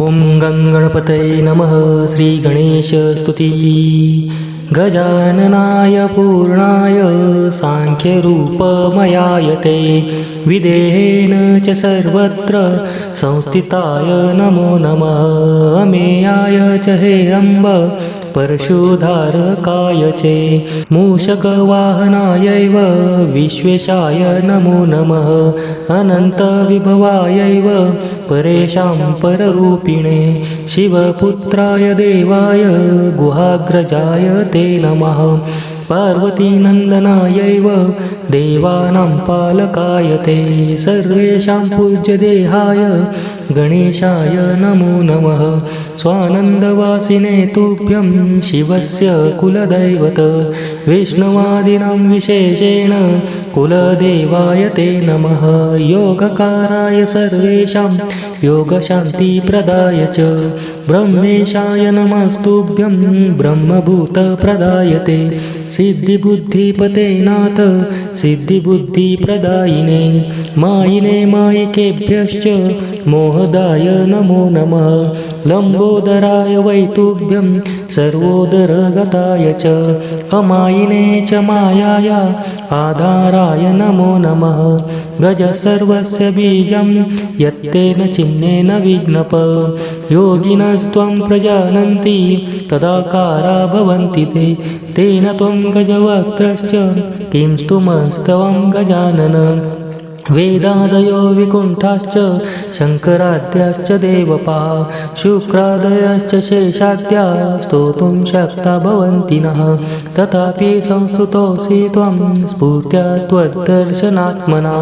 ॐ गङ्गणपतये नमः श्रीगणेशस्तुती गजाननाय पूर्णाय साङ्ख्यरूपमयाय ते विदेहेन च सर्वत्र संस्थिताय नमो नमः। अमेयाय च हेरम्ब परशुधारकाय चे मूषकवाहनायैव विश्वेशाय नमो नमः अनन्तविभवायैव परेशां पररूपिणे शिवपुत्राय देवाय गुहाग्रजाय ते नमः। पार्वतीनन्दनायैव देवानां पालकाय ते सर्वेषां पूज्यदेहाय गणेशाय नमो नमः। स्वानन्दवासिने तुभ्यं शिवस्य कुलदैवत। विष्णुवादिनां विशेषेण कुलदेवाय ते नमः। योगकाराय सर्वेषां। योगशान्तिप्रदाय च। ब्रह्मेशाय नमस्तुभ्यं। ब्रह्मभूतप्रदाय ते। सिद्धिबुद्धिपते नाथ। सिद्धिबुद्धिप्रदायिने। मायिने मायिकेभ्यश्च। मोहदाय नमो नमः। लम्बोदराय वैतुभ्यं सर्वोदरगताय च अमायिने च मायाय आधाराय नमो नमः। गज सर्वस्य बीजं यत्तेन चिह्नेन विघ्नप। योगिनस्त्वं प्रजानन्ति तदाकारा भवन्ति ते। तेन त्वं गजवक्त्रश्च किं स्तुमस्तवं गजानन वेदादयो विकुण्ठाश्च शङ्कराद्याश्च देवपा शुक्रादयश्च शेषाद्या स्तोतुं शक्ता भवन्ति नः। तथापि संस्तुतोऽसि त्वं स्फूर्त्या त्वद्दर्शनात्मना।